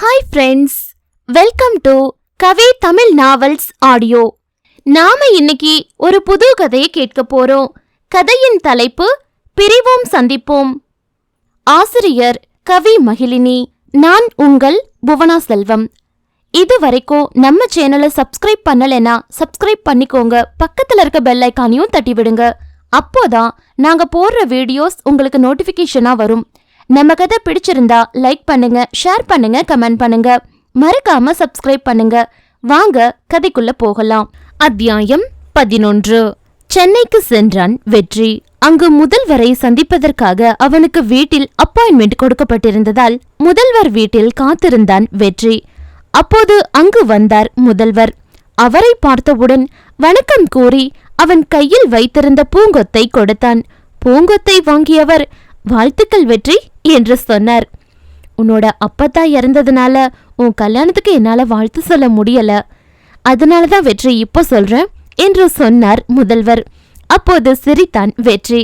Hi friends welcome to Kavi Tamil novels audio நாம இன்னைக்கு ஒரு புது கதையை கேட்க போறோம். கதையின் தலைப்பு பிரிவோம் சந்திப்போம். ஆசிரியர் கவி மகிழினி நான் உங்கள் புவனா செல்வம். இது வரைக்கும் நம்ம சேனலை சப்ஸ்கிரைப் பண்ணலைன்னா சப்ஸ்கிரைப் பண்ணிக்கோங்க. பக்கத்தில் இருக்க பெல் ஐக்கானையும் தட்டி விடுங்க அப்போதான் நாங்கள் போடுற வீடியோஸ் உங்களுக்கு நோட்டிஃபிகேஷனாக வரும். நம்ம கதை பிடிச்சிருந்தா லைக் பண்ணுங்க ஷேர் பண்ணுங்க கமெண்ட் பண்ணுங்க. மறக்காம சப்ஸ்கிரைப் பண்ணுங்க. வாங்க கதைக்குள்ள போகலாம். அத்தியாயம் பதினொன்று. சென்னைக்கு சென்றான் வெற்றி. அங்கு முதல்வரை சந்திப்பதற்காக அவனுக்கு வீட்டில் அப்பாயின்மெண்ட் கொடுக்கப்பட்டிருந்ததால் முதல்வர் வீட்டில் காத்திருந்தான் வெற்றி. அப்போது அங்கு வந்தார் முதல்வர். அவரை பார்த்தவுடன் வணக்கம் கூறி அவன் கையில் வைத்திருந்த பூங்கொத்தை கொடுத்தான். பூங்கொத்தை வாங்கியவர் வாழ்த்துக்கள் வெற்றி என்று சொன்னார். உன்னோட அப்பத்தா இறந்ததுனால உன் கல்யாணத்துக்கு என்னால் வாழ்த்து சொல்ல முடியல. அதனால தான் வெற்றி இப்போ சொல்றேன் என்று சொன்னார் முதல்வர். அப்போது சிரித்தான் வெற்றி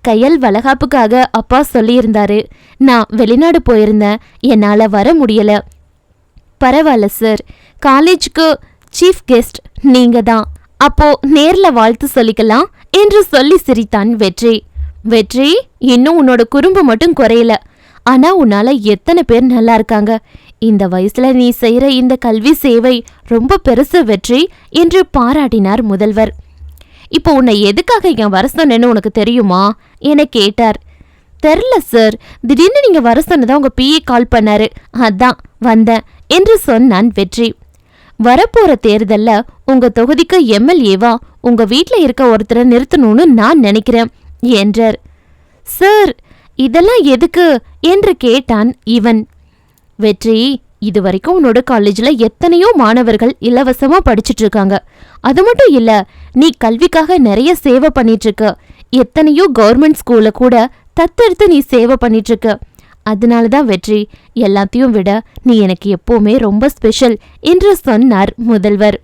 கையல் வளகாப்புக்காக அப்பா சொல்லியிருந்தாரு. நான் வெளிநாடு போயிருந்தேன். என்னால் வர முடியல. பரவாயில்ல சார் காலேஜுக்கு சீஃப் கெஸ்ட் நீங்க தான் அப்போ நேரில் வாழ்த்து சொல்லிக்கலாம் என்று சொல்லி சிரித்தான் வெற்றி. வெற்றி இன்னும் உன்னோட குறும்பு மட்டும் குறையல. ஆனா உன்னால எத்தனை பேர் நல்லா இருக்காங்க. இந்த வயசுல நீ செய்யற இந்த கல்வி சேவை ரொம்ப பெருசு வெற்றி என்று பாராட்டினார் முதல்வர். இப்போ உன்னை எதுக்காக இங்க வர சொன்னேன்னு உனக்கு தெரியுமா? என கேட்டார். தெரில சார் திடீர்னு நீங்க வர சொன்னதான் உங்க பிஏ கால் பண்ணாரு. அதான் வந்தேன் என்று சொன்னான் வெற்றி. வரப்போற தேர்தல்ல உங்க தொகுதிக்கு எம்எல்ஏவா உங்க வீட்டில் இருக்க ஒருத்தரை நிறுத்தணும்னு நான் நினைக்கிறேன். என்றார். சார் இதெல்லாம் எதுக்கு? என்று கேட்டான் இவன். வெற்றி இது வரைக்கும் உன்னோட காலேஜ்ல எத்தனையோ மாணவர்கள் இலவசமா படிச்சிட்டு இருக்காங்க. அது மட்டும் இல்லை நீ கல்விக்காக நிறைய சேவை பண்ணிட்டுருக்க. எத்தனையோ கவர்மெண்ட் ஸ்கூலில் கூட தத்தெடுத்து நீ சேவை பண்ணிட்டுருக்க. அதனால தான் வெற்றி எல்லாத்தையும் விட நீ எனக்கு எப்போவுமே ரொம்ப ஸ்பெஷல் என்று சொன்னார் முதல்வர்.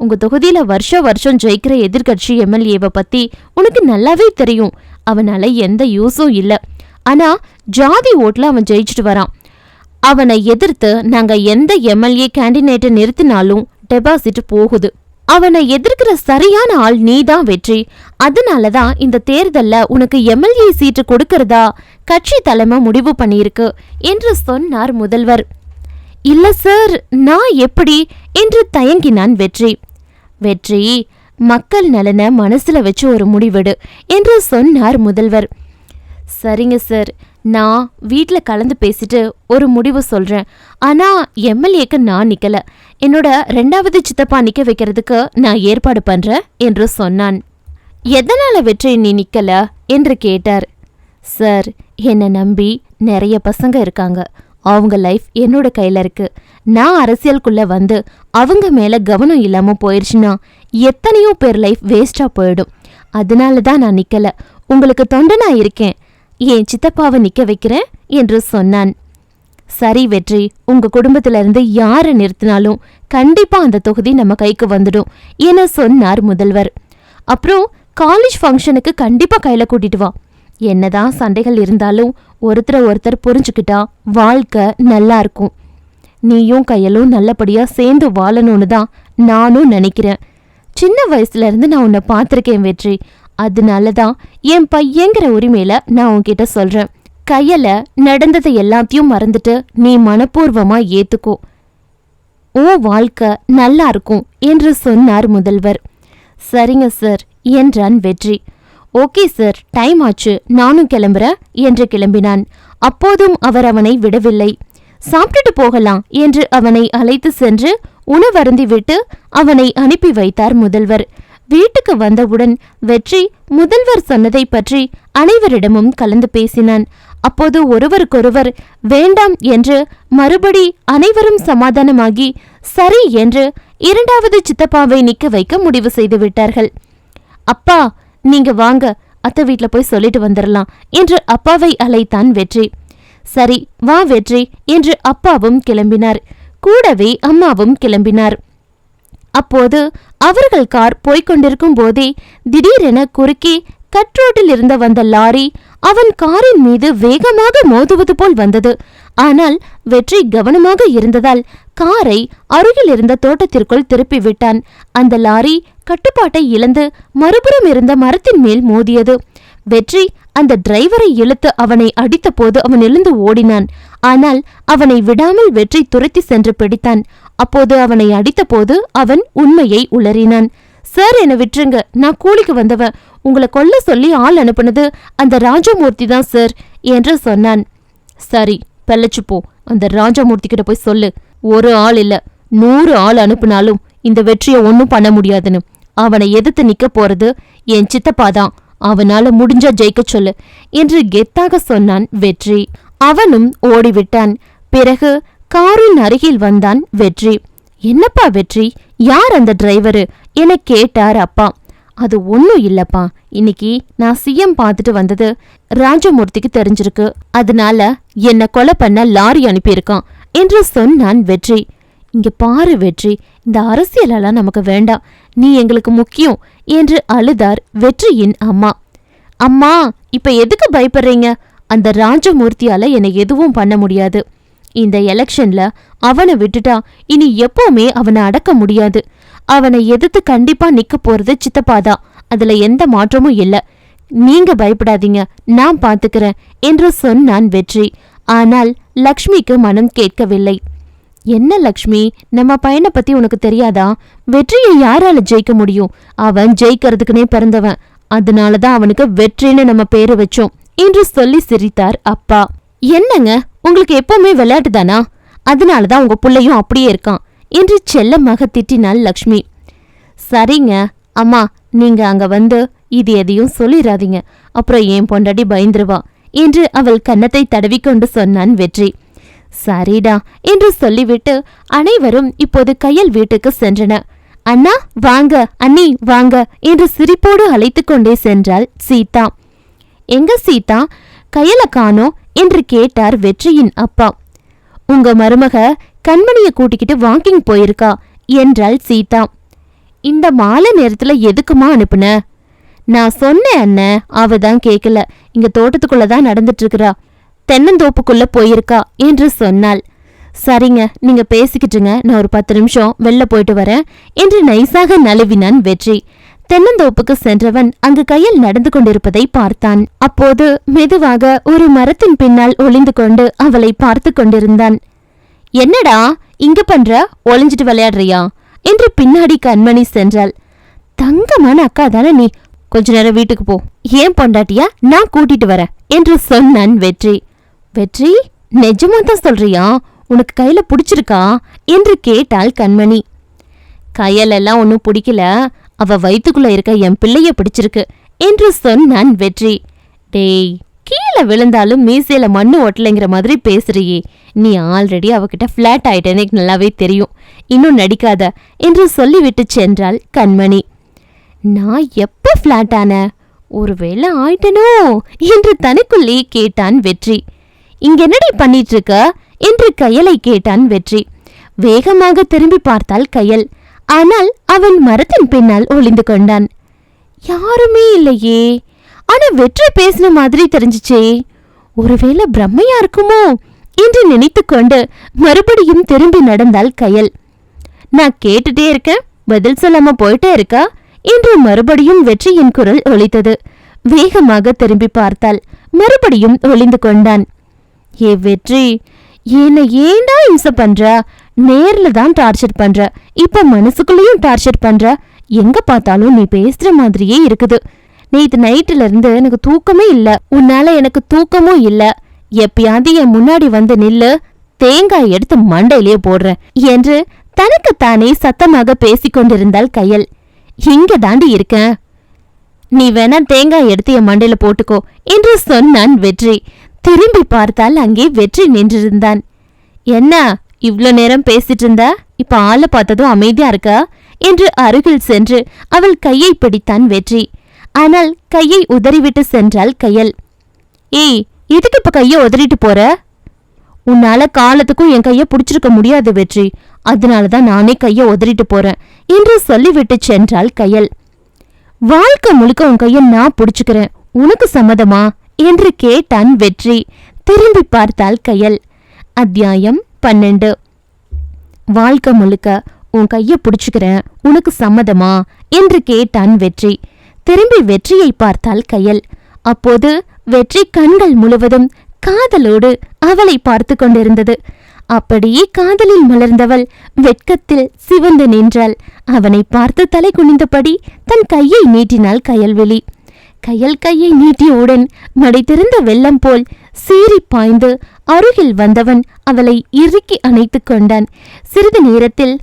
உங்க தொகுதியில வருஷ வருஷம் ஜெயிக்கிற எதிர்கட்சி எம்எல்ஏவை பத்தி உனக்கு நல்லாவே தெரியும். அவனால எந்த யூஸும் இல்ல. ஆனா ஜாதி ஓட்ல அவன் ஜெயிச்சிட்டு வரான். அவனை எதிர்த்து நாங்க எந்த எம்எல்ஏ கேண்டிடேட்டை நிறுத்தினாலும் டெபாசிட் போகுது. அவனை எதிர்க்கிற சரியான ஆள் நீதான் வெற்றி. அதனால தான் இந்த தேர்தல்ல உனக்கு எம்எல்ஏ சீட்டு கொடுக்கறதா கட்சி தலைமை முடிவு பண்ணியிருக்கு என்று சொன்னார் முதல்வர். இல்ல சார் நான் எப்படி? என்று தயங்கினான் வெற்றி. வெற்றி. மக்கள் நலனை மனசுல வச்சு ஒரு முடிவெடு என்று சொன்னார் முதல்வர். சரிங்க சார் நான் வீட்டில் கலந்து பேசிட்டு ஒரு முடிவு சொல்கிறேன் ஆனால் எம்எல்ஏக்கு நான் நிற்கலை என்னோட ரெண்டாவது சித்தப்பா நிற்க வைக்கிறதுக்கு நான் ஏற்பாடு பண்ணுறேன் என்று சொன்னான். எதனால் வெற்றி நீ நிற்கல என்று கேட்டார். சார் என்னை நம்பி நிறைய பசங்க இருக்காங்க. அவங்க லைஃப் என்னோட கையில் இருக்கு. நான் அரசியலுக்குள்ளே வந்து அவங்க மேலே கவனம் இல்லாமல் போயிடுச்சுன்னா எத்தனையோ பேர் லைஃப் வேஸ்ட்டாக போயிடும். அதனால தான் நான் நிற்கலை உங்களுக்கு தொண்டனாக இருக்கேன். என் சித்தப்பாவை நிற்க வைக்கிறேன் என்று சொன்னான். சரி வெற்றி உங்க குடும்பத்திலிருந்து யாரை நிறுத்தினாலும் கண்டிப்பா அந்த தொகுதி நம்ம கைக்கு வந்துடும் என சொன்னார் முதல்வர். அப்புறம் காலேஜ் ஃபங்க்ஷனுக்கு கண்டிப்பா கையில கூட்டிட்டு வா. என்னதான் சண்டைகள் இருந்தாலும் ஒருத்தரை ஒருத்தர் புரிஞ்சுக்கிட்டா வாழ்க்கை நல்லா இருக்கும். நீயும் கையலும் நல்லபடியா சேர்ந்து வாழணும்னு தான் நானும் நினைக்கிறேன். சின்ன வயசுல இருந்து நான் உன்னை பார்த்துருக்கேன் வெற்றி. அதனால தான் என் பையங்கிற உரிமையில நான் உன்கிட்ட சொல்றேன். கையல நடந்ததை எல்லாத்தையும் மறந்துட்டு நீ மனப்பூர்வமா ஏத்துக்கோ. உன் வாழ்க்கை நல்லா இருக்கும் என்று சொன்னார் முதல்வர். சரிங்க சார். என்றான் வெற்றி. Okay sir. டைம் ஆச்சு. நானும் கிளம்புறேன் என்று கிளம்பினான். அப்போதும் அவர் அவனை விடவில்லை. சாப்பிட்டுட்டு போகலாம் என்று அவனை அழைத்து சென்று உணவருந்திவிட்டு அவனை அனுப்பி வைத்தார் முதல்வர். வீட்டுக்கு வந்தவுடன் வெற்றி முதல்வர் சொன்னதை பற்றி அனைவரிடமும் கலந்து பேசினான். அப்போது ஒருவருக்கொருவர் வேண்டாம் என்று மறுபடி அனைவரும் சமாதானமாகி சரி என்று இரண்டாவது சித்தப்பாவை நிக்க வைக்க முடிவு செய்து விட்டார்கள். அப்பா நீங்க வாங்க அத்தை வீட்ல போய் சொல்லிட்டு வந்துடலாம் என்று அப்பாவை அழைத்தான் வெற்றி. சரி வா வெற்றி என்று அப்பாவும் கிளம்பினார். கூடவே அம்மாவும் கிளம்பினார். அப்போது அவர்கள் கார் போய்கொண்டிருக்கும் போதே திடீரென குறுக்கே கட்ரோட்டில் இருந்த வந்த லாரி அவன் காரின் மீது வேகமாக மோதுவது போல் வந்தது. ஆனால் வெற்றி கவனமாக இருந்ததால் காரை அருகில் இருந்த தோட்டத்திற்குள் திருப்பி விட்டான் அந்த லாரி கட்டுப்பாட்டை இழந்து மறுபுறம் இருந்த மரத்தின் மேல் மோதியது. வெற்றி அந்த டிரைவரை இழுத்து அவனை அடித்தபோது அவன் எழுந்து ஓடினான். ஆனால் அவனை விடாமல் வெற்றி துரத்தி சென்று பிடித்தான். அப்போது அவனை அடித்தபோது அவன் உண்மையை உளறினான். சார் என்னை விட்டுருங்க. நான் கூலிக்கு வந்தவன் உங்களை கொல்ல சொல்லி ஆள் அனுப்புனது அந்த ராஜமூர்த்தி தான் சார் என்று சொன்னான். சரி பெல்லச்சு போ. அந்த ராஜமூர்த்தி கிட்ட போய் சொல்லு. ஒரு ஆள் இல்ல. நூறு ஆள் அனுப்புனாலும் இந்த வெற்றியை ஒன்றும் பண்ண முடியாதுன்னு. அவனை எதிர்த்து நிக்க போறது என் சித்தப்பா தான். அவனால முடிஞ்சா ஜெயிக்க சொல்லு என்று கெத்தாக சொன்னான் வெற்றி. அவனும் ஓடிவிட்டான். பிறகு காரின் அருகில் வந்தான் வெற்றி. என்னப்பா வெற்றி? யார் அந்த டிரைவரு? என கேட்டார் அப்பா. அது ஒன்றும் இல்லப்பா. இன்னைக்கு நான் சிஎம் பார்த்துட்டு வந்தது ராஜமூர்த்திக்கு தெரிஞ்சிருக்கு. அதனால என்ன கொலை பண்ண லாரி அனுப்பியிருக்கான் என்று சொன்னான் வெற்றி. இங்க பாரு வெற்றி. இந்த அரசியலெல்லாம் நமக்கு வேண்டாம். நீ எங்களுக்கு முக்கியம் என்று அழுதார் வெற்றியின் அம்மா. அம்மா இப்ப எதுக்கு பயப்படுறீங்க? அந்த ராஜமூர்த்தியால என்னை எதுவும் பண்ண முடியாது. இந்த எலெக்ஷன்ல அவனை விட்டுட்டா இனி எப்பவுமே அவனை அடக்க முடியாது. அவனை எதிர்த்து கண்டிப்பா நிக்க போறது சித்தப்பாதான் அதுல எந்த மாற்றமும் இல்ல. நீங்க பயப்படாதீங்க நான் பாத்துக்கிறேன் என்று சொன்னான் வெற்றி. ஆனால் லக்ஷ்மிக்கு மனம் கேட்கவில்லை. என்ன லக்ஷ்மி? நம்ம பையனை பத்தி உனக்கு தெரியாதா? வெற்றியை யாரால ஜெயிக்க முடியும்? அவன் ஜெயிக்கிறதுக்குனே பிறந்தவன். அதனாலதான் அவனுக்கு வெற்றின்னு நம்ம பேரு வச்சோம் என்று சொல்லி சிரித்தார் அப்பா. என்னங்க? உங்களுக்கு எப்பவுமே விளையாட்டு தானா? அதனாலதான் உங்க பிள்ளையும் அப்படியே இருக்கான் என்று செல்லமாக திட்டினாள் லக்ஷ்மி. சரிங்க அம்மா நீங்க அங்க வந்து இது எதையும் சொல்லிடாதீங்க அப்புறம் ஏன் பொண்டாடி பயந்துருவா என்று அவள் கன்னத்தை தடவிக்கொண்டு சொன்னான் வெற்றி. சரிடா என்று சொல்லிவிட்டு அனைவரும் இப்போது கையல் வீட்டுக்கு சென்றனர். அண்ணா வாங்க அண்ணி வாங்க என்று சிரிப்போடு அழைத்து கொண்டே சென்றாள் சீதா. எங்க சீதா? கையல காணோ என்று கேட்டார் வெற்றியின் அப்பா. உங்க மருமக கண்மணிய கூட்டிக்கிட்டு வாக்கிங் போயிருக்கா என்றாள் சீதா. இந்த மாலை நேரத்துல எதுக்குமா அனுப்புன? நான் சொன்னேன் அண்ணன் அவ தான் இங்க தோட்டத்துக்குள்ள தான் நடந்துட்டு இருக்கிறா. தென்னந்தோப்புக்குள்ள போயிருக்கா என்று சொன்னாள். சரிங்க நீங்க பேசிக்கிட்டுங்க நான் ஒரு பத்து நிமிஷம் வெளில போயிட்டு வரேன் என்று நைசாக நழுவினான் வெற்றி. தென்னந்தோப்புக்கு சென்றவன் அங்கு கையில் நடந்து கொண்டிருப்பதை பார்த்தான். அப்போது மெதுவாக ஒரு மரத்தின் பின்னால் ஒளிந்து கொண்டு அவளை பார்த்து கொண்டிருந்தான். என்னடா இங்க பண்ற? ஒளிஞ்சிட்டு விளையாடுறியா? என்று பின்னாடி கண்மணி சென்றாள். தங்கமான அக்கா தானே நீ? கொஞ்ச நேரம் வீட்டுக்கு போ. ஏன் பொண்டாட்டியா? நான் கூட்டிட்டு வரேன் என்று சொன்னான் வெற்றி. வெற்றி நிஜமா தான் சொல்றியா? உனக்கு கையில பிடிச்சிருக்கா? என்று கேட்டாள் கண்மணி. கையலெல்லாம் ஒன்னும் பிடிக்கல. அவ வயிற்றுக்குள்ள இருக்க என் பிள்ளைய பிடிச்சிருக்கு என்று சொன்னான் வெற்றி. டேய் கீழே விழுந்தாலும் மீசையில மண்ணு ஒட்டலைங்கிற மாதிரி பேசுறியே. நீ ஆல்ரெடி அவகிட்ட ஃப்ளாட் ஆயிட்டேன்னு எனக்கு நல்லாவே தெரியும். இன்னும் நடிக்காத என்று சொல்லிவிட்டு சென்றாள் கண்மணி. நான் எப்ப ஃப்ளாட் ஆன? ஒருவேளை ஆயிட்டனோ? என்று தனக்குள்ளே கேட்டான் வெற்றி. இங்க என்னடி பண்ணிட்டு இருக்க என்று கையலை கேட்டான் வெற்றி. வேகமாக திரும்பி பார்த்தாள் கையல். ஆனால் அவன் மரத்தின் பின்னால் ஒளிந்து கொண்டான். யாருமே இல்லையே. ஆனா வெற்றி பேசின மாதிரி தெரிஞ்சுச்சே. ஒருவேளை பிரம்மையா இருக்குமோ என்று நினைத்துக்கொண்டு மறுபடியும் திரும்பி நடந்தாள் கையல். நான் கேட்டுட்டே இருக்கேன். பதில் சொல்லாம போயிட்டே இருக்கா? என்று மறுபடியும் வெற்றியின் குரல் ஒலித்தது. வேகமாக திரும்பி பார்த்தாள். மறுபடியும் ஒளிந்து கொண்டான். ஏ வெற்றி. என்னை ஏண்டா இம்சை பண்ற? நேர்ல தான் டார்ச்சர் பண்ற. இப்ப மனசுக்குள்ளேயும் டார்ச்சர் பண்ற. எங்க பார்த்தாலும் நீ பேசுற மாதிரியே இருக்குது. நேத்து நைட்டுல இருந்து எனக்கு தூக்கமே இல்ல. உன்னால எனக்கு தூக்கமும் இல்ல. எப்பயாவது என் முன்னாடி வந்து நில்லு. தேங்காய் எடுத்து மண்டையிலேயே போடுறேன் என்று தனக்குத்தானே சத்தமாக பேசிக் கொண்டிருந்தாள் கையல். இங்க தாண்டி இருக்கேன். நீ வேணா தேங்காய் எடுத்து என் மண்டையில போட்டுக்கோ என்று சொன்னான் வெற்றி. திரும்பி பார்த்தால் அங்கே வெற்றி நின்றிருந்தான். என்ன இவ்வளோ நேரம் பேசிட்டு இருந்தா? இப்ப ஆளை பார்த்ததும் அமைதியா இருக்கா? என்று அருகில் சென்று அவள் கையை பிடித்தான் வெற்றி. ஆனால் கையை உதறிவிட்டு சென்றாள் கையல். ஏய் எதுக்கு இப்ப கைய உதறிட்டு போற? உன்னால காலத்துக்கும் என் கைய புடிச்சிருக்க முடியாது வெற்றி. அதனாலதான் நானே கைய உதறிட்டு போறேன் என்று சொல்லிவிட்டு சென்றாள் கையல். வாழ்க்கை முழுக்க உன் கைய நான் புடிச்சுக்கிறேன். உனக்கு சம்மதமா? என்று கேட்டான் வெற்றி. திரும்பி பார்த்தாள் கையல். அத்தியாயம் பன்னெண்டு. வாழ்க்கை முழுக்க உன் கைய பிடிச்சுக்கிறேன் உனக்கு சம்மதமா? என்று கேட்டான் வெற்றி. திரும்பி வெற்றியை பார்த்தாள் கையல். அப்போது வெற்றி கண்கள் முழுவதும் காதலோடு அவளை பார்த்து கொண்டிருந்தது. அப்படியே காதலில் மலர்ந்தவள் வெட்கத்தில் சிவந்து நின்றாள். அவனை பார்த்து தலை குனிந்தபடி தன் கையை நீட்டினாள் கயல்வெளி கையல் கையை நீட்டியவுடன் மடைத்திருந்த வெள்ளம் போல் சீறி பாய்ந்து அருகில் வந்தவன் அவளை இறுக்கி அணைத்துக் கொண்டான். சிறிது நேரத்தில்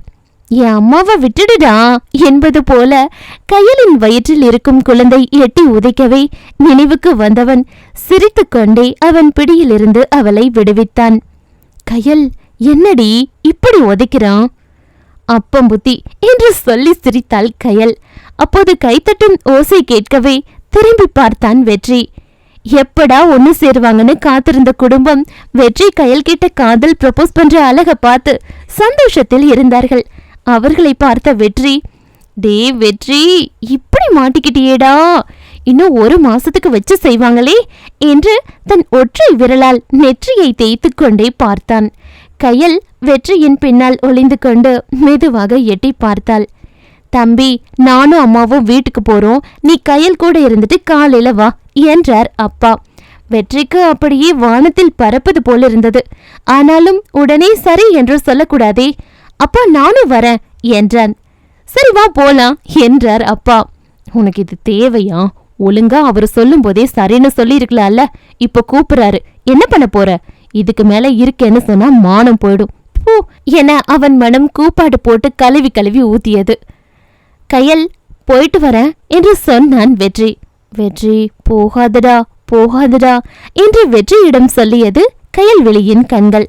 என் அம்மாவை விட்டுடுடா என்பது போல கையலின் வயிற்றில் இருக்கும் குழந்தை எட்டி உதைக்கவே நினைவுக்கு வந்தவன் சிரித்துக்கொண்டே அவன் பிடியிலிருந்து அவளை விடுவித்தான். கயல் என்னடி இப்படி உதைக்கிறான்? அப்பம் புத்தி என்று சொல்லி சிரித்தாள் கயல். அப்போது கைத்தட்டும் ஓசை கேட்கவே திரும்பி பார்த்தான் வெற்றி. எப்படா ஒன்னு சேருவாங்கன்னு காத்திருந்த குடும்பம் வெற்றி கையல் கிட்ட காதல் ப்ரப்போஸ் பண்ற அழக பார்த்து சந்தோஷத்தில் இருந்தார்கள். அவர்களை பார்த்த வெற்றி டே வெற்றி இப்படி மாட்டிக்கிட்டியேடா? இன்னும் ஒரு மாசத்துக்கு வச்சு செய்வாங்களே? என்று தன் ஒற்றை விரலால் நெற்றியை தேய்த்து கொண்டே பார்த்தான். கையல் வெற்றியின் பின்னால் ஒளிந்து கொண்டு மெதுவாக எட்டி பார்த்தாள். தம்பி நானும் அம்மாவும் வீட்டுக்கு போறோம். நீ கையில் கூட இருந்துட்டு காலையில வா என்றார் அப்பா. வெற்றிக்கு அப்படியே வானத்தில் பறப்பது போல இருந்தது. ஆனாலும் உடனே சரி என்று சொல்லக்கூடாதே. அப்பா நானும் வரேன் என்றான். சரி வா போலாம் என்றார் அப்பா. உனக்கு இது தேவையா? ஒழுங்கா அவர் சொல்லும் போதே சரின்னு சொல்லியிருக்கலாம்ல. இப்ப கூப்பிடுறாரு. என்ன பண்ண போற? இதுக்கு மேல இருக்கேன்னு சொன்னா மானம் போயிடும். பூ என அவன் மனம் கூப்பாடு போட்டு கழுவி கழுவி ஊத்தியது. கையல் போயிட்டு வரேன் என்று சொன்னான் வெற்றி. வெற்றி போகாதடா போகாதடா என்று வெற்றியிடம் சொல்லியது கயல்வெளியின் கண்கள்.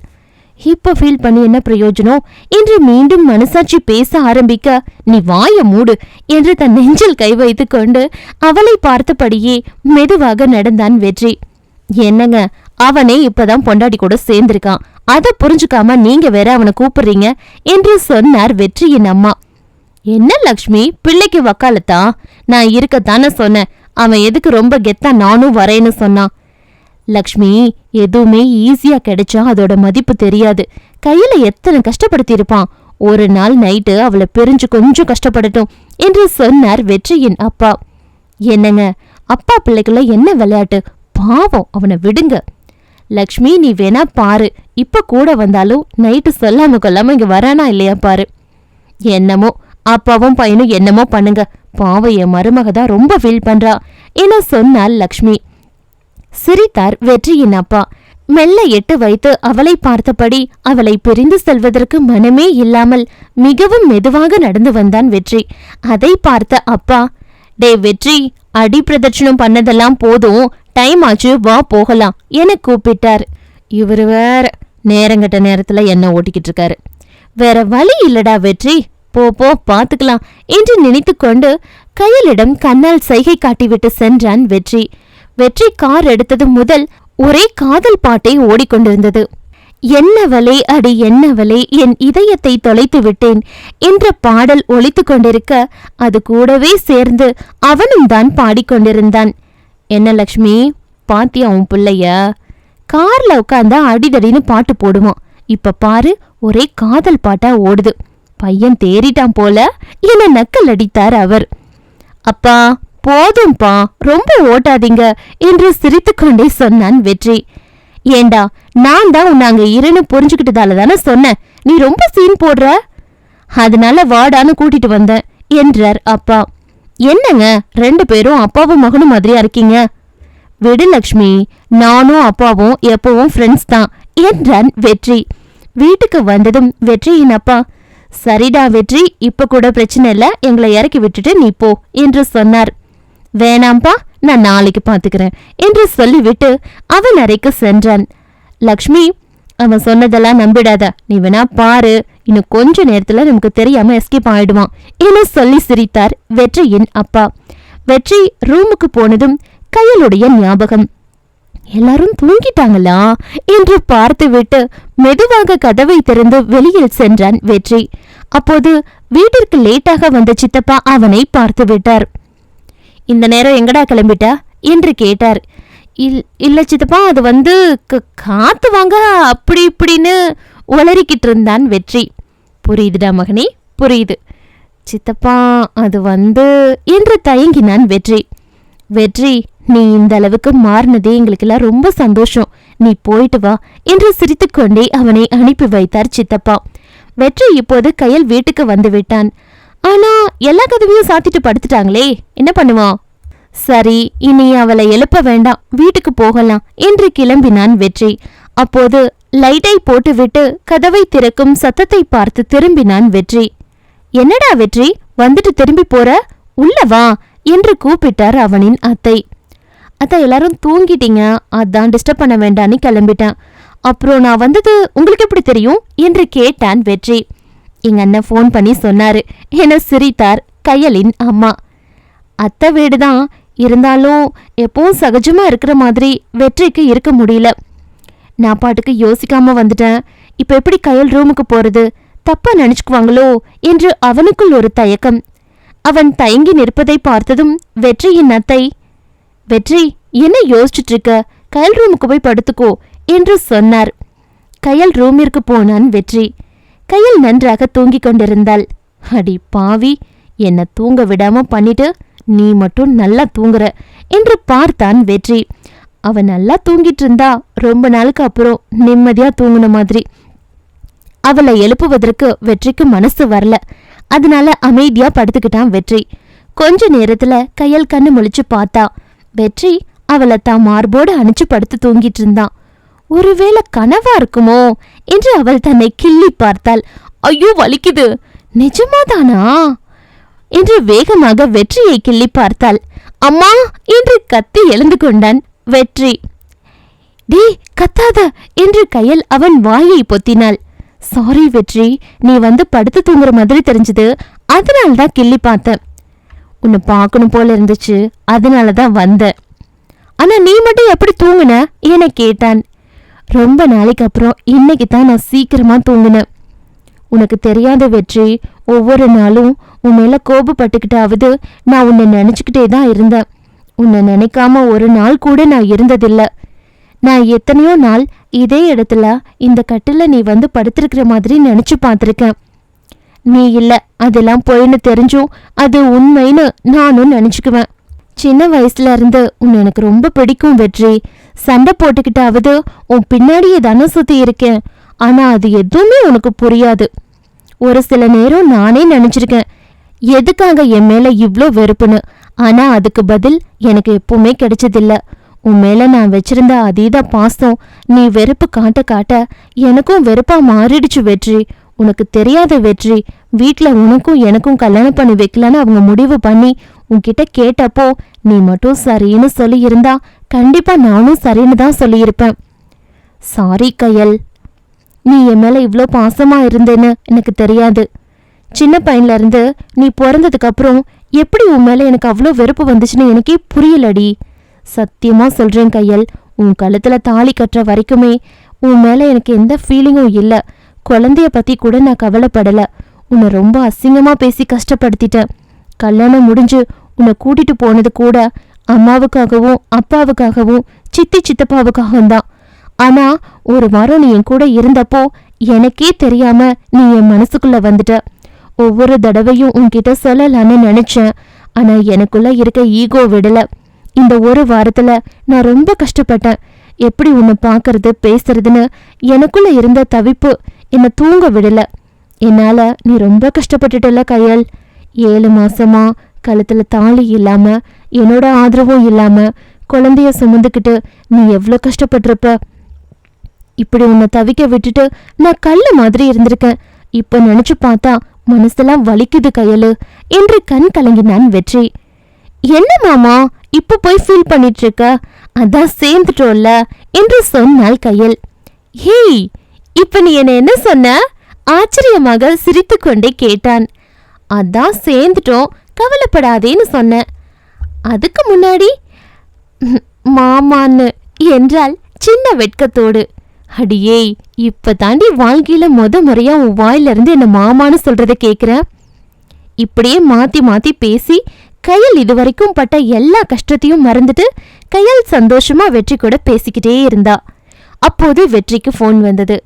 இப்ப ஃபீல் பண்ணி என்ன பிரயோஜனம்? என்று மீண்டும் மனசாட்சி பேச ஆரம்பிக்க நீ வாய மூடு என்று தன் நெஞ்சில் கை வைத்து கொண்டு அவளை பார்த்தபடியே மெதுவாக நடந்தான் வெற்றி. என்னங்க அவனே இப்பதான் பொண்டாட்டி கூட சேர்ந்திருக்கான். அதை புரிஞ்சுக்காம நீங்க வேற அவனை கூப்பிடுறீங்க என்று சொன்னார் வெற்றியின் அம்மா. என்ன லக்ஷ்மி? பிள்ளைக்கு வக்காலத்தா? நான் இருக்கத்தானே சொன்னேன். அவன் எதுக்கு ரொம்ப கெத்தா நானும் வரேன்னு சொன்னான். லக்ஷ்மி எதுவுமே ஈஸியா கிடைச்சா அதோட மதிப்பு தெரியாது. கையில எத்தனை கஷ்டப்படுத்தியிருப்பான். ஒரு நாள் நைட்டு அவளை பிரிஞ்சு கொஞ்சம் கஷ்டப்படட்டும் என்று சொன்னார் வெற்றியின் அப்பா. என்னங்க அப்பா பிள்ளைக்குள்ள என்ன விளையாட்டு? பாவம் அவனை விடுங்க. லக்ஷ்மி நீ வேணா பாரு. இப்ப கூட வந்தாலும் நைட்டு சொல்லாம கொல்லாம இங்க வரானா இல்லையா பாரு. என்னமோ அப்பாவும் பையனும் என்னமோ பண்ணுங்க. பாவம் என் மருமக தான் ரொம்ப ஃபீல் பண்றா. என சொன்னாள் லக்ஷ்மி. சிரித்தார் வெற்றியின் அப்பா. மெல்ல எட்டு வைத்து அவளை பார்த்தபடி அவளை பிரிந்து செல்வதற்கு மனமே இல்லாமல் மிகவும் மெதுவாக நடந்து வந்தான் வெற்றி. அதை பார்த்த அப்பா டே வெற்றி அடி பிரதட்சணம் பண்ணதெல்லாம் போதும். டைம் ஆச்சு வா போகலாம் என கூப்பிட்டார். இவரு வேற நேரங்கட்ட நேரத்துல என்ன ஓட்டிக்கிட்டு இருக்காரு. வேற வழி இல்லடா வெற்றி. போ போ பார்த்துக்கலாம் என்று நினைத்துக்கொண்டு கையலிடம் கண்ணால் சைகை காட்டிவிட்டு சென்றான் வெற்றி. வெற்றி கார் எடுத்தது முதல் ஒரே காதல் பாட்டை ஓடிக்கொண்டிருந்தது. என்னவளே அடி என்னவளே என் இதயத்தை தொலைத்து விட்டேன் என்ற பாடல் ஒழித்து கொண்டிருக்க அது கூடவே சேர்ந்து அவனும் தான் பாடிக்கொண்டிருந்தான். என்ன லக்ஷ்மி பாத்தியா உன் பிள்ளைய? கார்ல உட்காந்தா அடிதடின்னு பாட்டு போடுவான் இப்ப பாரு ஒரே காதல் பாட்டா ஓடுது. பையன் தேறிட்டான் போல என நக்கல் அடித்தார் அவர். அப்பா போதும்பா ரொம்ப ஓட்டாதீங்க என்று சிரித்துக்கொண்டே சொன்னான் வெற்றி. ஏண்டா நான் தான் உன்னை அங்க இருன்னு புரிஞ்சுக்கிட்டதால தானே சொன்னேன். நீ ரொம்ப சீன் போடுற? அதனால வாடான்னு கூட்டிட்டு வந்தேன் என்றார் அப்பா. என்னங்க ரெண்டு பேரும் அப்பாவும் மகனும் மாதிரியா இருக்கீங்க? விடு லக்ஷ்மி நானும் அப்பாவும் எப்பவும் ஃப்ரெண்ட்ஸ் தான் என்றான் வெற்றி. வீட்டுக்கு வந்ததும் வெற்றியின் அப்பா சரிடா வெற்றி இப்ப கூட பிரச்சனை இல்ல எங்களை இறக்கி விட்டுட்டு நீ போ என்று சொன்னார். வேணாம்பா நான் நாளைக்கு பாத்துக்கிறேன் என்று சொல்லிவிட்டு அவன் அறைக்கு சென்றான். லக்ஷ்மி அவன் சொன்னதெல்லாம் நம்பிடாத நீ வேணா பாரு இன்னும் கொஞ்ச நேரத்துல நமக்கு தெரியாம எஸ்கேப் ஆயிடுவான் என சொல்லி சிரித்தார் வெற்றியின் அப்பா. வெற்றி ரூமுக்கு போனதும் கையலுடைய ஞாபகம். எல்லாரும் தூங்கிட்டாங்களா? என்று பார்த்துவிட்டு மெதுவாக கதவை திறந்து வெளியில் சென்றான் வெற்றி. அப்போது வீட்டிற்கு லேட்டாக வந்த சித்தப்பா அவனை பார்த்து விட்டார். இந்த நேரம் எங்கடா கிளம்பிட்டா? என்று கேட்டார். இல் இல்ல சித்தப்பா அது வந்து க- காத்து வாங்க அப்படி இப்படின்னு உளறிக்கிட்டு இருந்தான் வெற்றி. புரியுதுடா மகனே புரியுது. சித்தப்பா அது வந்து என்று தயங்கினான் வெற்றி. வெற்றி நீ இந்த அளவுக்கு மாறினதே எங்களுக்கெல்லாம் ரொம்ப சந்தோஷம். நீ போயிட்டு வா என்று சிரித்துக்கொண்டே அவனை அனுப்பி வைத்தார் சித்தப்பா. வெற்றி இப்போது கையல் வீட்டுக்கு வந்து விட்டான். ஆனா எல்லா கதவையும் சாத்திட்டு படுத்துட்டாங்களே என்ன பண்ணுவான்? சரி இனி அவளை எழுப்ப வேண்டாம் வீட்டுக்கு போகலாம் என்று கிளம்பினான் வெற்றி. அப்போது லைட்டை போட்டுவிட்டு கதவை திறக்கும் சத்தத்தை பார்த்து திரும்பினான் வெற்றி. என்னடா வெற்றி வந்துட்டு திரும்பி போற? உள்ள வா என்று கூப்பிட்டார் அவனின் அத்தை. அதான் எல்லாரும் தூங்கிட்டீங்க. அதான் டிஸ்டர்ப் பண்ண வேண்டான்னு கிளம்பிட்டேன். அப்புறம் நான் வந்தது உங்களுக்கு எப்படி தெரியும்? என்று கேட்டான் வெற்றி. எங்க அண்ணன் ஃபோன் பண்ணி சொன்னாரு. என சிரித்தார் கையலின் அம்மா. அத்தை வீடுதான். இருந்தாலும் எப்பவும் சகஜமா இருக்கிற மாதிரி வெற்றிக்கு இருக்க முடியல. நான் பாட்டுக்கு யோசிக்காம வந்துட்டேன். இப்ப எப்படி கையல் ரூமுக்கு போறது? தப்பா நினைச்சுக்குவாங்களோ? என்று அவனுக்குள் ஒரு தயக்கம். அவன் தயங்கி நிற்பதை பார்த்ததும் வெற்றியின் அத்தை வெற்றி என்ன யோசிச்சுட்டு இருக்க கயல் ரூமுக்கு போய் படுத்துக்கோ என்று சொன்னார். கயல் ரூமிற்கு போனான் வெற்றி. கையில் நன்றாக தூங்கிக் கொண்டிருந்தாள். அடி பாவி என்ன தூங்க விடாம பண்ணிட்டு நீ மட்டும் நல்லா தூங்குற என்று பார்த்தான் வெற்றி. அவன் நல்லா தூங்கிட்டு இருந்தா ரொம்ப நாளுக்கு அப்புறம் நிம்மதியா தூங்குன மாதிரி. அவளை எழுப்புவதற்கு வெற்றிக்கு மனசு வரல. அதனால அமைதியா படுத்துக்கிட்டான் வெற்றி. கொஞ்ச நேரத்துல கையல் கண்ணு முழிச்சு பார்த்தா வெற்றி அவளை தான் மார்போடு அணைச்சு படுத்து தூங்கிட்டு இருந்தான் ஒருவேளை கனவா இருக்குமோ? என்று அவள் தன்னை கிள்ளி பார்த்தாள். ஐயோ வலிக்குது. நிஜமாதானா? என்று வேகமாக வெற்றியை கிள்ளி பார்த்தாள். அம்மா என்று கத்தி எழுந்து கொண்டான் வெற்றி. டே கத்தாத என்று கையில் அவன் வாயை பொத்தினாள். சாரி வெற்றி நீ வந்து படுத்து தூங்குற மாதிரி தெரிஞ்சது. அதனால்தான் கிள்ளி பார்த்தேன். உன்னை பார்க்கணும் போல இருந்துச்சு. அதனால தான் வந்தேன். ஆனா நீ மட்டும் எப்படி தூங்குன? என கேட்டான். ரொம்ப நாளைக்கு அப்புறம் இன்னைக்கு தான் நான் சீக்கிரமா தூங்கினேன். உனக்கு தெரியாத வெற்றி ஒவ்வொரு நாளும் உன் மேல கோபப்பட்டுக்கிட்டாவது நான் உன்னை நினச்சிக்கிட்டே தான் இருந்தேன். உன்னை நினைக்காம ஒரு நாள் கூட நான் இருந்ததில்லை. நான் எத்தனையோ நாள் இதே இடத்துல இந்த கட்டில நீ வந்து படுத்திருக்கிற மாதிரி நினச்சி பார்த்துருக்கேன். நீ இல்ல அதெல்லாம் பொய்ன்னு தெரிஞ்சும் அது உண்மைன்னு நானும் நினைச்சுக்குவேன். சின்ன வயசுல இருந்து உன்னை எனக்கு ரொம்ப பிடிக்கும் வெற்றி. சண்டை போட்டுக்கிட்டாவது உன் பின்னாடியே தானே சுத்தி இருக்கேன். ஆனா அது எதுவுமே உனக்கு புரியாது. ஒரு சில நேரம் நானே நினைச்சிருக்கேன் எதுக்காக என் மேல இவ்ளோ வெறுப்புன்னு? ஆனா அதுக்கு பதில் எனக்கு எப்பவுமே கிடைச்சதில்ல. உன் மேல நான் வச்சிருந்த அதீத பாசம் நீ வெறுப்பு காட்ட காட்ட எனக்கும் வெறுப்பா மாறிடுச்சு வெற்றி. உனக்கு தெரியாத வெற்றி வீட்ல உனக்கும் எனக்கும் கல்யாணம் பண்ணி வைக்கலான்னு அவங்க முடிவு பண்ணி உன்கிட்ட கேட்டப்போ நீ மட்டும் சரின்னு சொல்லி இருந்தா கண்டிப்பா நானும் சரின்னு தான் சொல்லியிருப்பேன். சாரி கயல். நீ என் மேல இவ்வளோ பாசமா இருந்தேன்னு எனக்கு தெரியாது. சின்ன பையன்ல இருந்து நீ பிறந்ததுக்கு அப்புறம் எப்படி உன் மேல எனக்கு அவ்வளோ வெறுப்பு வந்துச்சுன்னு எனக்கே புரியலடி. சத்தியமா சொல்றேன் கையல். உன் கழுத்துல தாலி கட்டுற வரைக்குமே உன் மேல எனக்கு எந்த ஃபீலிங்கும் இல்லை. குழந்தைய பத்தி கூட நான் கவலைப்படல. உன்னை ரொம்ப அசிங்கமா பேசி கஷ்டப்படுத்திட்டேன். கல்யாணம் முடிஞ்சு உன்னை கூட்டிட்டு போனது கூட அம்மாவுக்காகவும் அப்பாவுக்காகவும் சித்தி சித்தப்பாவுக்காகவும் தான். ஆனா ஒரு வாரம் நீ என் கூட இருந்தப்போ எனக்கே தெரியாம நீ என் மனசுக்குள்ள வந்துட்ட. ஒவ்வொரு தடவையும் உன்கிட்ட சொல்லலான்னு நினைச்சேன். ஆனா எனக்குள்ள இருக்க ஈகோ விடல. இந்த ஒரு வாரத்துல நான் ரொம்ப கஷ்டப்பட்டேன். எப்படி உன்னை பார்க்கறது பேசுறதுன்னு எனக்குள்ள இருந்த தவிப்பு என்னை தூங்க விடல. என்னால நீ ரொம்ப கஷ்டப்பட்டுட்டல கையல். ஏழு மாசமா கழுத்துல தாலி இல்லாம என்னோட ஆதரவும் இல்லாம குழந்தைய சுமந்துக்கிட்டு நீ எவ்வளோ கஷ்டப்பட்டிருப்ப. இப்படி உன்னை தவிக்க விட்டுட்டு நான் கல்லு மாதிரி இருந்திருக்கேன். இப்போ நினைச்சு பார்த்தா மனசெல்லாம் வலிக்குது கையலு. என்று கண் கலங்கினான் வெற்றி. என்ன மாமா இப்போ போய் ஃபீல் பண்ணிட்டு இருக்க? அதான் சேர்ந்துட்டோம்ல என்று சொன்னாள் கையல். ஹேய் இப்ப நீ என்ன என்ன சொன்ன? ஆச்சரியமாக சிரித்துக்கொண்டே கேட்டான். அதான் சேர்ந்துட்டோம் கவலைப்படாதேன்னு சொன்னேன் அதுக்கு முன்னாடி மாமான்னு என்றால் சின்ன வெட்கத்தோடு. அடியே இப்ப தாண்டி வாழ்க்கையில முத முறையா உன் வாயிலிருந்து என்ன மாமான்னு சொல்றத கேக்குறேன் இப்படியே மாத்தி மாத்தி பேசி கையல் இதுவரைக்கும் பட்ட எல்லா கஷ்டத்தையும் மறந்துட்டு கையல் சந்தோஷமா வெற்றி கூட பேசிக்கிட்டே இருந்தா. அப்போது வெற்றிக்கு ஃபோன் வந்தது.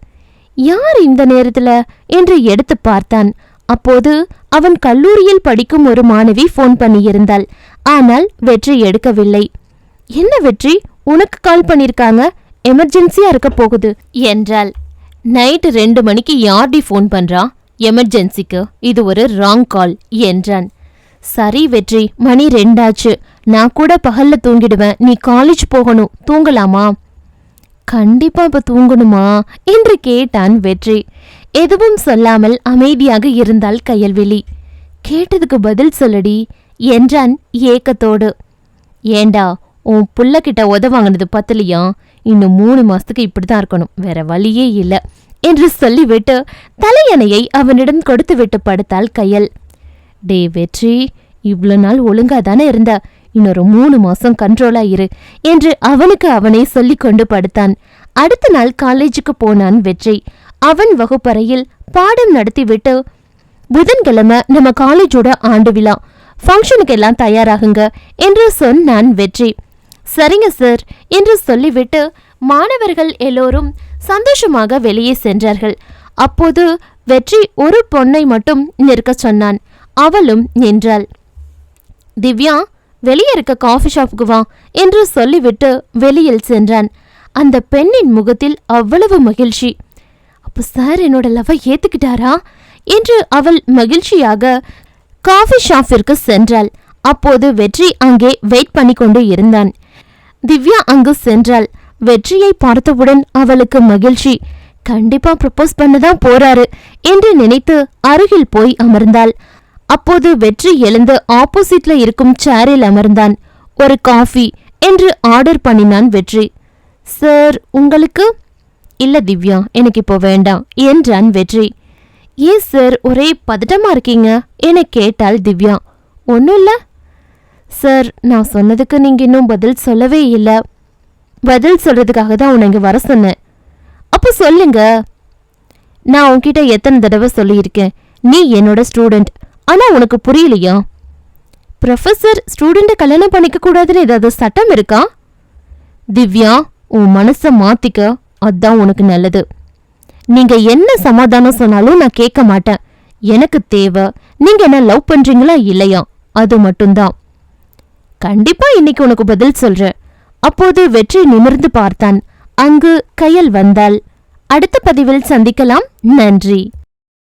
யார் இந்த நேரத்துல? என்று எடுத்து பார்த்தான். அப்போது அவன் கல்லூரியில் படிக்கும் ஒரு மாணவி ஃபோன் பண்ணியிருந்தாள். ஆனால் வெற்றி எடுக்கவில்லை. என்ன வெற்றி? உனக்கு கால் பண்ணிருக்காங்க? எமர்ஜென்சியா இருக்க போகுது என்றாள். நைட்டு ரெண்டு மணிக்கு யார்டி ஃபோன் பண்றா? எமர்ஜென்சிக்கு இது ஒரு ராங் கால் என்றான். சரி வெற்றி மணி ரெண்டாச்சு. நான் கூட பகல்ல தூங்கிடுவேன். நீ காலேஜ் போகணும். தூங்கலாமா? கண்டிப்பா இப்ப தூங்கணுமா? என்று கேட்டான் வெற்றி. எதுவும் சொல்லாமல் அமைதியாக இருந்தாள் கயல்விழி. கேட்டதுக்கு பதில் சொல்லடி என்றான் ஏக்கத்தோடு. ஏண்டா உன் புள்ளக்கிட்ட உத வாங்கினது பத்தலையா? இன்னும் மூணு மாசத்துக்கு இப்படிதான் இருக்கணும் வேற வழியே இல்ல என்று சொல்லிவிட்டு தலையணையை அவனிடம் கொடுத்துவிட்டு படுத்தாள் கையல். டே வெற்றி இவ்வளவு நாள் ஒழுங்கா தானே இருந்த? இன்னொரு மூணு மாசம் கண்ட்ரோலா இரு என்று அவனுக்கு அவனே சொல்லிக் கொண்டு படுத்தான். அடுத்த நாள் காலேஜுக்கு போனான் வெற்றி. அவன் வகுப்பறையில் பாடம் நடத்திவிட்டு புதன்கிழமை நம்ம காலேஜோட ஆண்டு விழா. ஃபங்க்ஷனுக்கு எல்லாம் தயாராகுங்க என்று சொன்னான் வெற்றி. சரிங்க சார் என்று சொல்லிவிட்டு மாணவர்கள் எல்லோரும் சந்தோஷமாக வெளியே சென்றார்கள். அப்போது வெற்றி ஒரு பொண்ணை மட்டும் நிற்க சொன்னான். அவளும் நின்றாள். திவ்யா வெளியே இருக்க காஃபி ஷாப்புக்கு வா என்று சொல்லிவிட்டு வெளியில் சென்றான். அந்த பெண்ணின் முகத்தில் அவ்வளவு மகிழ்ச்சி. அப்போ சார் என்னோட லவ்வை ஏத்துக்கிட்டாரா? என்று அவள் மகிழ்ச்சியாக காஃபி ஷாப்பிற்கு சென்றாள். அப்போது வெற்றி அங்கே வெயிட் பண்ணி கொண்டு இருந்தான். திவ்யா அங்கு சென்றாள். வெற்றியை பார்த்தவுடன் அவளுக்கு மகிழ்ச்சி. கண்டிப்பா ப்ரப்போஸ் பண்ணதான் போறாரு என்று நினைத்து அருகில் போய் அமர்ந்தாள். அப்போது வெற்றி எழுந்து ஆப்போசிட்ல இருக்கும் சேரில் அமர்ந்தான். ஒரு காஃபி என்று ஆர்டர் பண்ணினான் வெற்றி. சார் உங்களுக்கு? இல்ல திவ்யா எனக்கு இப்போ வேண்டாம் என்றான் வெற்றி. ஏன் சார் ஒரே பதட்டமா இருக்கீங்க? என கேட்டாள் திவ்யா. ஒன்றும் இல்ல. சார் நான் சொன்னதுக்கு நீங்க இன்னும் பதில் சொல்லவே இல்ல. பதில் சொல்றதுக்காக தான் உன்னை இங்க வர சொன்னேன். அப்போ சொல்லுங்க. நான் உன்கிட்ட எத்தனை தடவை சொல்லியிருக்கேன். நீ என்னோட ஸ்டூடெண்ட் ஆனா உனக்கு புரியலையா? ப்ரொஃபசர் ஸ்டூடெண்ட்டை கல்யாணம் பண்ணிக்க கூடாதுன்னு ஏதாவது சட்டம் இருக்கா? திவ்யா உன் மனசை மாத்திக்க அதான் உனக்கு நல்லது. நீங்க என்ன சமாதானம் சொன்னாலும் நான் கேட்க மாட்டேன். எனக்கு தேவை. நீங்க என்ன லவ் பண்றீங்களா இல்லையா? அது மட்டும்தான். கண்டிப்பா இன்னைக்கு உனக்கு பதில் சொல்றேன். அப்போது வெற்றி நிமிர்ந்து பார்த்தான். அங்கு கையல் வந்தாள். அடுத்த பதிவில் சந்திக்கலாம். நன்றி.